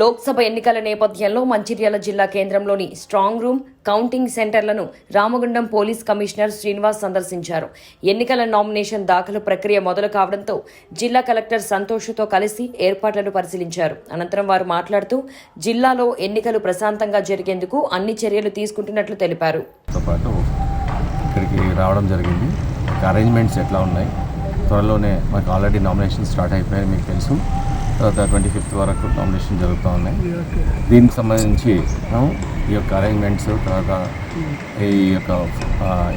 లోక్సభ ఎన్నికల నేపథ్యంలో మంచిర్యాల జిల్లా కేంద్రంలోని స్ట్రాంగ్ రూమ్ కౌంటింగ్ సెంటర్లను రామగుండం పోలీస్ కమిషనర్ శ్రీనివాస్ సందర్శించారు. ఎన్నికల నామినేషన్ దాఖలు ప్రక్రియ మొదలు కావడంతో జిల్లా కలెక్టర్ సంతోష్తో కలిసి ఏర్పాట్లను పరిశీలించారు. అనంతరం వారు మాట్లాడుతూ జిల్లాలో ఎన్నికలు ప్రశాంతంగా జరిగేందుకు అన్ని చర్యలు తీసుకుంటున్నట్లు తెలిపారు. ఇక్కడికి రావడం జరిగింది. అరేంజ్మెంట్స్ ఎట్లా ఉన్నాయి? త్వరలోనే మాకు ఆల్రెడీ నామినేషన్ స్టార్ట్ అయిపోయాయి మీకు తెలుసు. తర్వాత ట్వంటీ ఫిఫ్త్ వరకు నామినేషన్ జరుగుతూ ఉన్నాయి. దీనికి సంబంధించి మనం ఈ యొక్క అరేంజ్మెంట్స్ తర్వాత ఈ యొక్క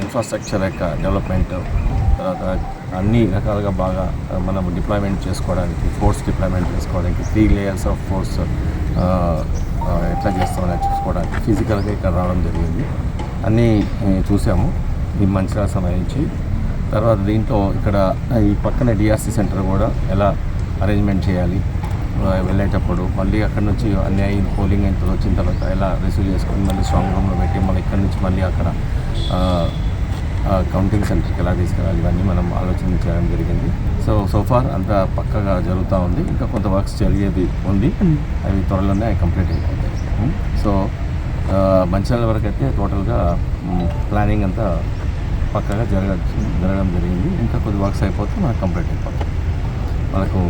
ఇన్ఫ్రాస్ట్రక్చర్ యొక్క డెవలప్మెంట్ తర్వాత అన్ని రకాలుగా బాగా మనం డిప్లాయ్మెంట్ చేసుకోవడానికి ఫోర్స్ డిప్లాయ్మెంట్ చేసుకోవడానికి త్రీ లేయర్స్ ఆఫ్ ఫోర్స్ ఎట్లా చేస్తామని చూసుకోవడానికి ఫిజికల్గా ఇక్కడ రావడం జరిగింది. అన్నీ చూసాము. ఈ మంచిగా సంబంధించి. తర్వాత దీంట్లో ఇక్కడ ఈ పక్కన డిఆర్సీ సెంటర్ కూడా ఎలా అరేంజ్మెంట్ చేయాలి. వెళ్ళేటప్పుడు మళ్ళీ అక్కడి నుంచి అన్ని అయిన పోలింగ్ అయిన తర్వాత వచ్చిన తర్వాత ఎలా రిసీవ్ చేసుకొని మళ్ళీ స్ట్రాంగ్ రూమ్లో పెట్టి మళ్ళీ ఇక్కడి నుంచి మళ్ళీ అక్కడ కౌంటింగ్ సెంటర్కి ఎలా తీసుకెళ్ళాలి ఇవన్నీ మనం ఆలోచన చేయడం జరిగింది. సో సోఫార్ అంతా పక్కగా జరుగుతూ ఉంది. ఇంకా కొంత వర్క్స్ జరిగేది ఉంది. అవి త్వరలోనే అవి కంప్లీట్ అయిపోతాయి సో ఆ, మంచిర్యాల వరకు అయితే టోటల్గా ప్లానింగ్ అంతా పక్కగా జరగ జరగడం జరిగింది. ఇంకా కొద్ది వర్క్స్ అయిపోతే మనకు కంప్లీట్ అయిపోతుంది మనకు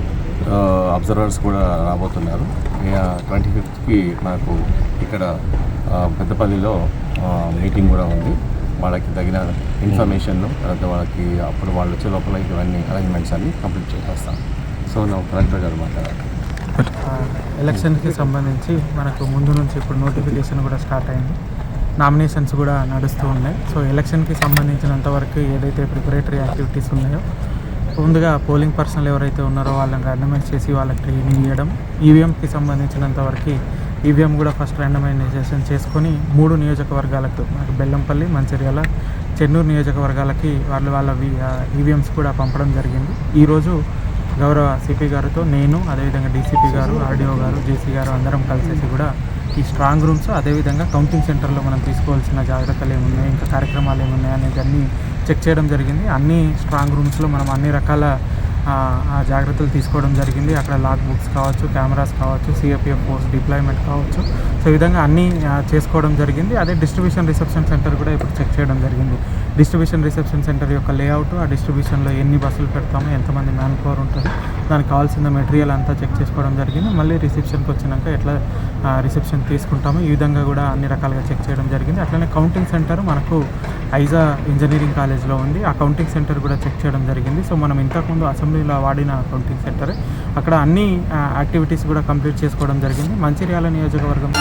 అబ్జర్వర్స్ కూడా రాబోతున్నారు. ట్వంటీ ఫిఫ్త్కి మనకు ఇక్కడ పెద్దపల్లిలో మీటింగ్ కూడా ఉంది. వాళ్ళకి తగిన ఇన్ఫర్మేషన్ తర్వాత వాళ్ళకి అప్పుడు వాళ్ళు వచ్చే లోపల ఇవన్నీ అరేంజ్మెంట్స్ అన్ని కంప్లీట్ చేసేస్తాం సో నా కలెక్టర్ గారు మాట్లాడాలి ఎలక్షన్కి సంబంధించి మనకు ముందు నుంచి ఇప్పుడు నోటిఫికేషన్ కూడా స్టార్ట్ అయింది. నామినేషన్స్ కూడా నడుస్తూ ఉన్నాయి. సో ఎలక్షన్కి సంబంధించినంత వరకు ఏదైతే ప్రిపరేటరీ యాక్టివిటీస్ ఉన్నాయో ముందుగా పోలింగ్ పర్సనల్ ఎవరైతే ఉన్నారో వాళ్ళని ర్యాండమైజ్ చేసి వాళ్ళకి ట్రైనింగ్ ఇవ్వడం. ఈవీఎంకి సంబంధించినంత వరకు ఈవీఎం కూడా ఫస్ట్ ర్యాండమైజేషన్ చేసుకొని మూడు నియోజకవర్గాలకు బెల్లంపల్లి మంచిర్యాల చెన్నూరు నియోజకవర్గాలకి వాళ్ళు వాళ్ళ ఈవీఎంస్ కూడా పంపడం జరిగింది. ఈరోజు గౌరవ సిపి గారితో నేను అదేవిధంగా డీసీపీ గారు ఆర్డీఓ గారు జేసీ గారు అందరం కలిసేసి కూడా ఈ స్ట్రాంగ్ రూమ్స్ అదేవిధంగా కౌంటింగ్ సెంటర్లో మనం తీసుకోవాల్సిన జాగ్రత్తలు ఏమున్నాయి ఇంకా కార్యక్రమాలు ఏమున్నాయి అనేది అన్నీ చెక్ చేయడం జరిగింది. అన్ని స్ట్రాంగ్ రూమ్స్లో మనం అన్ని రకాల జాగ్రత్తలు తీసుకోవడం జరిగింది. అక్కడ లాక్ బుక్స్ కావచ్చు కెమెరాస్ కావచ్చు సిఎపిఎఫ్ ఫోర్స్ డిప్లాయ్మెంట్ కావచ్చు. సో ఈ విధంగా అన్నీ చేసుకోవడం జరిగింది. అదే డిస్ట్రిబ్యూషన్ రిసెప్షన్ సెంటర్ కూడా ఇప్పుడు చెక్ చేయడం జరిగింది. డిస్ట్రిబ్యూషన్ రిసెప్షన్ సెంటర్ యొక్క లేఅవుట్ ఆ డిస్ట్రిబ్యూషన్లో ఎన్ని బస్సులు పెడతామో ఎంతమంది మ్యాన్ పవర్ ఉంటుంది దానికి కావాల్సిన మెటీరియల్ అంతా చెక్ చేసుకోవడం జరిగింది. మళ్ళీ రిసెప్షన్కి వచ్చినాక ఎట్లా రిసెప్షన్ తీసుకుంటామో ఈ విధంగా కూడా అన్ని రకాలుగా చెక్ చేయడం జరిగింది. అట్లనే కౌంటింగ్ సెంటర్ మనకు ఐజా ఇంజనీరింగ్ కాలేజ్లో ఉంది. ఆ కౌంటింగ్ సెంటర్ కూడా చెక్ చేయడం జరిగింది. సో మనం ఇంతకుముందు అసెంబ్లీలో వాడిన కౌంటింగ్ సెంటర్. అక్కడ అన్ని యాక్టివిటీస్ కూడా కంప్లీట్ చేసుకోవడం జరిగింది. మంచిర్యాల నియోజకవర్గం